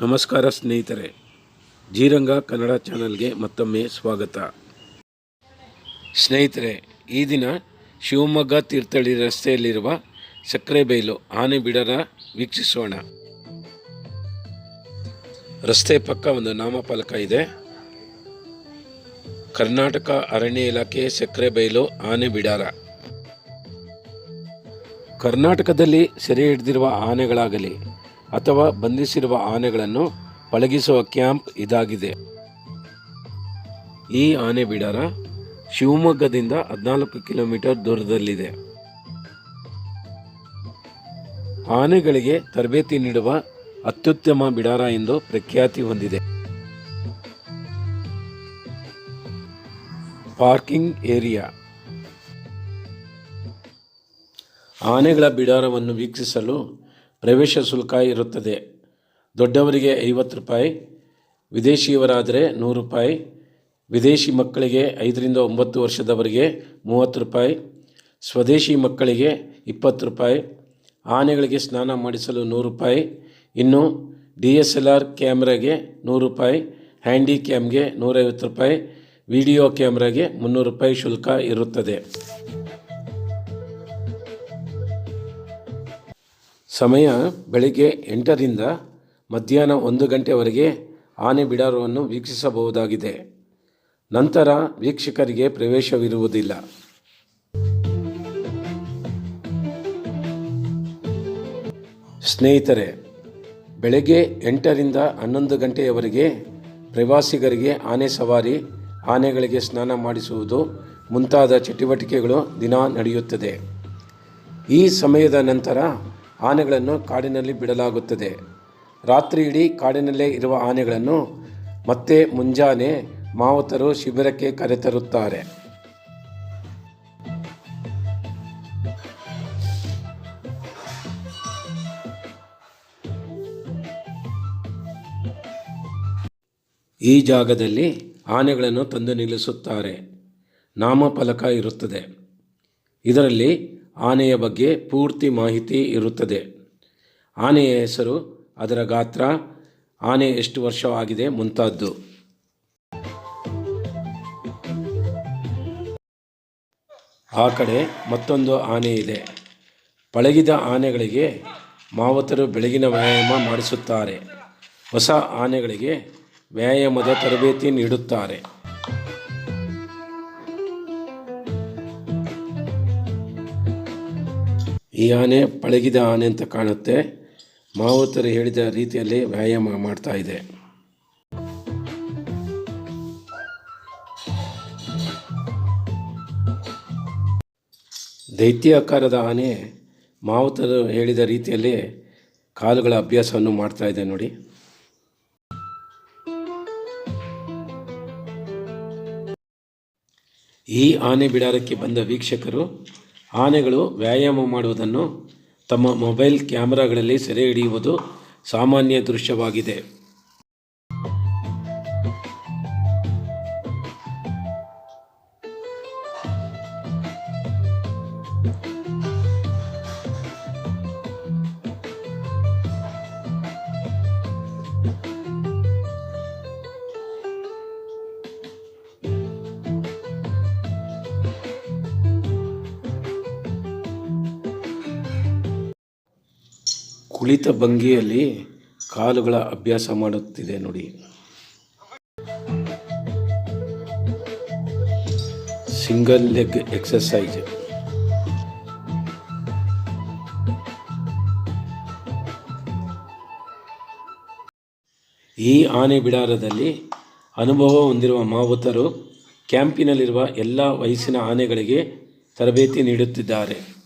ನಮಸ್ಕಾರ ಸ್ನೇಹಿತರೆ. ಜೀರಂಗ ಕನ್ನಡ ಚಾನಲ್ಗೆ ಮತ್ತೊಮ್ಮೆ ಸ್ವಾಗತ. ಸ್ನೇಹಿತರೆ, ಈ ದಿನ ಶಿವಮೊಗ್ಗ ತೀರ್ಥಹಳ್ಳಿ ರಸ್ತೆಯಲ್ಲಿರುವ ಸಕ್ಕರೆಬೈಲು ಆನೆ ಬಿಡರ ವೀಕ್ಷಿಸೋಣ. ರಸ್ತೆ ಪಕ್ಕ ಒಂದು ನಾಮಫಲಕ ಇದೆ. ಕರ್ನಾಟಕ ಅರಣ್ಯ ಇಲಾಖೆ ಸಕ್ಕರೆಬೈಲು ಆನೆ ಬಿಡಾರ. ಕರ್ನಾಟಕದಲ್ಲಿ ಸೆರೆ ಹಿಡಿದಿರುವ ಆನೆಗಳಾಗಲಿ ಅಥವಾ ಬಂಧಿಸಿರುವ ಆನೆಗಳನ್ನು ಪಳಗಿಸುವ ಕ್ಯಾಂಪ್ ಇದಾಗಿದೆ. ಈ ಆನೆ ಬಿಡಾರ ಶಿವಮೊಗ್ಗದಿಂದ ಹದಿನಾಲ್ಕು ಕಿಲೋಮೀಟರ್ ದೂರದಲ್ಲಿದೆ. ಆನೆಗಳಿಗೆ ತರಬೇತಿ ನೀಡುವ ಅತ್ಯುತ್ತಮ ಬಿಡಾರ ಎಂದು ಪ್ರಖ್ಯಾತಿ ಹೊಂದಿದೆ. Parking area. ಆನೆಗಳ ಬಿಡಾರವನ್ನು ವೀಕ್ಷಿಸಲು ಪ್ರವೇಶ ಶುಲ್ಕ ಇರುತ್ತದೆ. ದೊಡ್ಡವರಿಗೆ ಐವತ್ತು ರೂಪಾಯಿ, ವಿದೇಶಿಯವರಾದರೆ ನೂರು ರೂಪಾಯಿ, ವಿದೇಶಿ ಮಕ್ಕಳಿಗೆ ಐದರಿಂದ ಒಂಬತ್ತು ವರ್ಷದವರಿಗೆ ಮೂವತ್ತು ರೂಪಾಯಿ, ಸ್ವದೇಶಿ ಮಕ್ಕಳಿಗೆ ಇಪ್ಪತ್ತು ರೂಪಾಯಿ, ಆನೆಗಳಿಗೆ ಸ್ನಾನ ಮಾಡಿಸಲು ನೂರು ರೂಪಾಯಿ, ಇನ್ನು ಡಿ ಎಸ್ ಎಲ್ ಆರ್ ಕ್ಯಾಮ್ರಾಗೆ ನೂರು ರೂಪಾಯಿ, ಹ್ಯಾಂಡಿ ಕ್ಯಾಮ್ಗೆ ನೂರೈವತ್ತು ರೂಪಾಯಿ, ವಿಡಿಯೋ ಕ್ಯಾಮ್ರಾಗೆ ಮುನ್ನೂರು ರೂಪಾಯಿ ಶುಲ್ಕ ಇರುತ್ತದೆ. ಸಮಯ ಬೆಳಿಗ್ಗೆ ಎಂಟರಿಂದ ಮಧ್ಯಾಹ್ನ ಒಂದು ಗಂಟೆವರೆಗೆ ಆನೆ ಬಿಡಾರವನ್ನು ವೀಕ್ಷಿಸಬಹುದಾಗಿದೆ. ನಂತರ ವೀಕ್ಷಕರಿಗೆ ಪ್ರವೇಶವಿರುವುದಿಲ್ಲ. ಸ್ನೇಹಿತರೆ, ಬೆಳಗ್ಗೆ ಎಂಟರಿಂದ ಹನ್ನೊಂದು ಗಂಟೆಯವರೆಗೆ ಪ್ರವಾಸಿಗರಿಗೆ ಆನೆ ಸವಾರಿ, ಆನೆಗಳಿಗೆ ಸ್ನಾನ ಮಾಡಿಸುವುದು ಮುಂತಾದ ಚಟುವಟಿಕೆಗಳು ದಿನ ನಡೆಯುತ್ತದೆ. ಈ ಸಮಯದ ನಂತರ ಆನೆಗಳನ್ನು ಕಾಡಿನಲ್ಲಿ ಬಿಡಲಾಗುತ್ತದೆ. ರಾತ್ರಿ ಇಡೀ ಕಾಡಿನಲ್ಲೇ ಇರುವ ಆನೆಗಳನ್ನು ಮತ್ತೆ ಮುಂಜಾನೆ ಮಾವುತರು ಶಿಬಿರಕ್ಕೆ ಕರೆತರುತ್ತಾರೆ. ಈ ಜಾಗದಲ್ಲಿ ಆನೆಗಳನ್ನು ತಂದು ನಿಲ್ಲಿಸುತ್ತಾರೆ. ನಾಮಫಲಕ ಇರುತ್ತದೆ. ಇದರಲ್ಲಿ ಆನೆಯ ಬಗ್ಗೆ ಪೂರ್ತಿ ಮಾಹಿತಿ ಇರುತ್ತದೆ. ಆನೆಯ ಹೆಸರು ಅದರ ಗಾತ್ರ, ಆನೆ ಎಷ್ಟು ವರ್ಷವಾಗಿದೆ ಮುಂತಾದ್ದು. ಆ ಕಡೆ ಮತ್ತೊಂದು ಆನೆ ಇದೆ. ಪಳಗಿದ ಆನೆಗಳಿಗೆ ಮಾವತರು ಬೆಳಗಿನ ವ್ಯಾಯಾಮ ಮಾಡಿಸುತ್ತಾರೆ. ಹೊಸ ಆನೆಗಳಿಗೆ ವ್ಯಾಯಾಮದ ತರಬೇತಿ ನೀಡುತ್ತಾರೆ. ಈ ಆನೆ ಪಳಗಿದ ಆನೆ ಅಂತ ಕಾಣುತ್ತೆ. ಮಾವುತರು ಹೇಳಿದ ರೀತಿಯಲ್ಲಿ ವ್ಯಾಯಾಮ ಮಾಡ್ತಾ ಇದೆ. ದೈತ್ಯಾಕಾರದ ಆನೆ ಮಾವುತರು ಹೇಳಿದ ರೀತಿಯಲ್ಲಿ ಕಾಲುಗಳ ಅಭ್ಯಾಸವನ್ನು ಮಾಡ್ತಾ ಇದೆ ನೋಡಿ. ಈ ಆನೆ ಬಿಡಾರಕ್ಕೆ ಬಂದ ವೀಕ್ಷಕರು ಆನೆಗಳು ವ್ಯಾಯಾಮ ಮಾಡುವುದನ್ನು ತಮ್ಮ ಮೊಬೈಲ್ ಕ್ಯಾಮೆರಾಗಳಲ್ಲಿ ಸೆರೆ ಹಿಡಿಯುವುದು ಸಾಮಾನ್ಯ ದೃಶ್ಯವಾಗಿದೆ. ಕುಳಿತ ಭಂಗಿಯಲ್ಲಿ ಕಾಲುಗಳ ಅಭ್ಯಾಸ ಮಾಡುತ್ತಿದೆ ನೋಡಿ. ಸಿಂಗಲ್ ಲೆಗ್ ಎಕ್ಸಸೈಜ್ ಈ ಆನೆ ಬಿಡಾರದಲ್ಲಿ ಅನುಭವ ಹೊಂದಿರುವ ಮಾವುತರು ಕ್ಯಾಂಪಿನಲ್ಲಿರುವ ಎಲ್ಲ ವಯಸ್ಸಿನ ಆನೆಗಳಿಗೆ ತರಬೇತಿ ನೀಡುತ್ತಿದ್ದಾರೆ.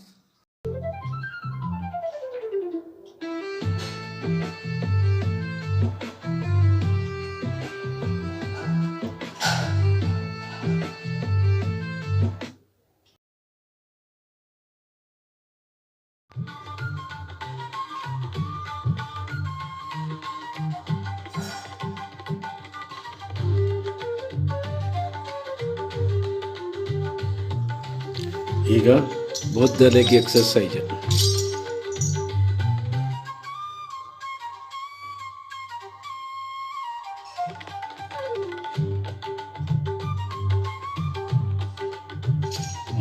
ಈಗ ಬೌದ್ಧ ಲೆಗ್ ಎಕ್ಸಸೈಜ್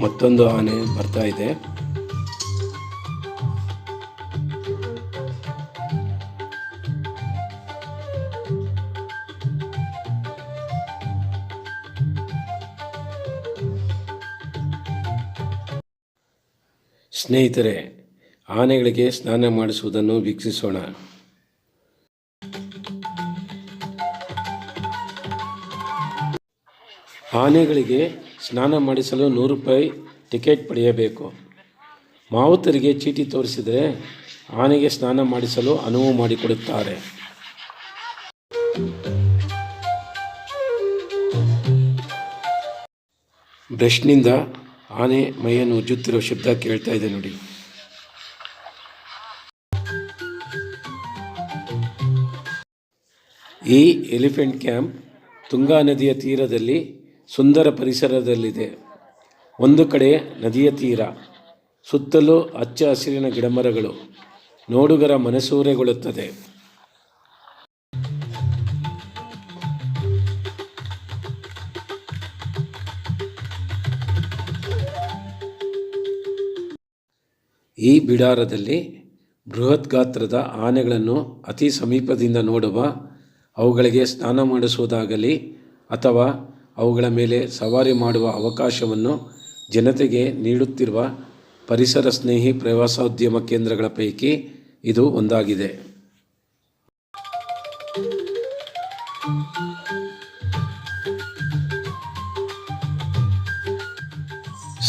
ಮತ್ತೊಂದು ಆನೆ ಬರ್ತಾ ಇದೆ. ಸ್ನೇಹಿತರೆ, ಆನೆಗಳಿಗೆ ಸ್ನಾನ ಮಾಡಿಸುವುದನ್ನು ವೀಕ್ಷಿಸೋಣ. ಆನೆಗಳಿಗೆ ಸ್ನಾನ ಮಾಡಿಸಲು ನೂರು ರೂಪಾಯಿ ಟಿಕೆಟ್ ಪಡೆಯಬೇಕು. ಮಾವುತರಿಗೆ ಚೀಟಿ ತೋರಿಸಿದರೆ ಆನೆಗೆ ಸ್ನಾನ ಮಾಡಿಸಲು ಅನುವು ಮಾಡಿಕೊಡುತ್ತಾರೆ. ಬ್ರಷ್ನಿಂದ ಆನೆ ಮೈಯನ್ನು ಉಜ್ಜುತ್ತಿರೋ ಶಬ್ದ ಕೇಳ್ತಾ ಇದೆ ನೋಡಿ. ಈ ಎಲಿಫೆಂಟ್ ಕ್ಯಾಂಪ್ ತುಂಗಾ ನದಿಯ ತೀರದಲ್ಲಿ ಸುಂದರ ಪರಿಸರದಲ್ಲಿದೆ. ಒಂದು ಕಡೆ ನದಿಯ ತೀರ, ಸುತ್ತಲೂ ಹಚ್ಚ ಹಸಿರಿನ ಗಿಡಮರಗಳು, ನೋಡುಗರ ಮನಸೂರೆಗೊಳ್ಳುತ್ತದೆ. ಈ ಬಿಡಾರದಲ್ಲಿ ಬೃಹತ್ ಗಾತ್ರದ ಆನೆಗಳನ್ನು ಅತಿ ಸಮೀಪದಿಂದ ನೋಡುವ, ಅವುಗಳಿಗೆ ಸ್ನಾನ ಮಾಡಿಸುವುದಾಗಲಿ ಅಥವಾ ಅವುಗಳ ಮೇಲೆ ಸವಾರಿ ಮಾಡುವ ಅವಕಾಶವನ್ನು ಜನತೆಗೆ ನೀಡುತ್ತಿರುವ ಪರಿಸರ ಸ್ನೇಹಿ ಪ್ರವಾಸೋದ್ಯಮ ಕೇಂದ್ರಗಳ ಪೈಕಿ ಇದು ಒಂದಾಗಿದೆ.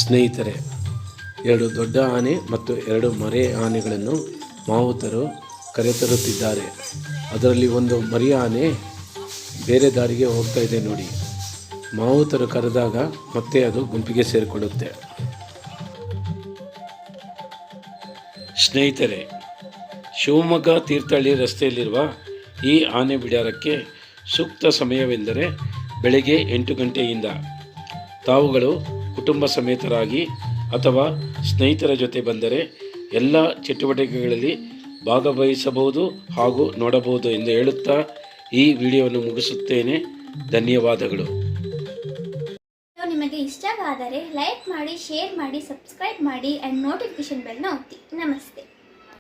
ಸ್ನೇಹಿತರೆ ಎರಡು ದೊಡ್ಡ ಆನೆ ಮತ್ತು ಎರಡು ಮರಿ ಆನೆಗಳನ್ನು ಮಾವುತರು ಕರೆತರುತ್ತಿದ್ದಾರೆ. ಅದರಲ್ಲಿ ಒಂದು ಮರಿ ಆನೆ ಬೇರೆ ದಾರಿಗೆ ಹೋಗ್ತಾ ಇದೆ ನೋಡಿ. ಮಾವುತರು ಕರೆದಾಗ ಮತ್ತೆ ಅದು ಗುಂಪಿಗೆ ಸೇರಿಕೊಳ್ಳುತ್ತೆ. ಸ್ನೇಹಿತರೆ, ಶಿವಮೊಗ್ಗ ತೀರ್ಥಹಳ್ಳಿ ರಸ್ತೆಯಲ್ಲಿರುವ ಈ ಆನೆ ಬಿಡಾರಕ್ಕೆ ಸೂಕ್ತ ಸಮಯವೆಂದರೆ ಬೆಳಗ್ಗೆ ಎಂಟು ಗಂಟೆಯಿಂದ ತಾವುಗಳು ಕುಟುಂಬ ಸಮೇತರಾಗಿ ಅಥವಾ ಸ್ನೇಹಿತರ ಜೊತೆ ಬಂದರೆ ಎಲ್ಲ ಚಟುವಟಿಕೆಗಳಲ್ಲಿ ಭಾಗವಹಿಸಬಹುದು ಹಾಗೂ ನೋಡಬಹುದು ಎಂದು ಹೇಳುತ್ತಾ ಈ ವಿಡಿಯೋವನ್ನು ಮುಗಿಸುತ್ತೇನೆ. ಧನ್ಯವಾದಗಳು. ನಿಮಗೆ ಇಷ್ಟವಾದರೆ ಲೈಕ್ ಮಾಡಿ, ಶೇರ್ ಮಾಡಿ, ಸಬ್ಸ್ಕ್ರೈಬ್ ಮಾಡಿ ಆ್ಯಂಡ್ ನೋಟಿಫಿಕೇಶನ್ ಬೆಲ್ನ ಒತ್ತಿ. ನಮಸ್ತೆ.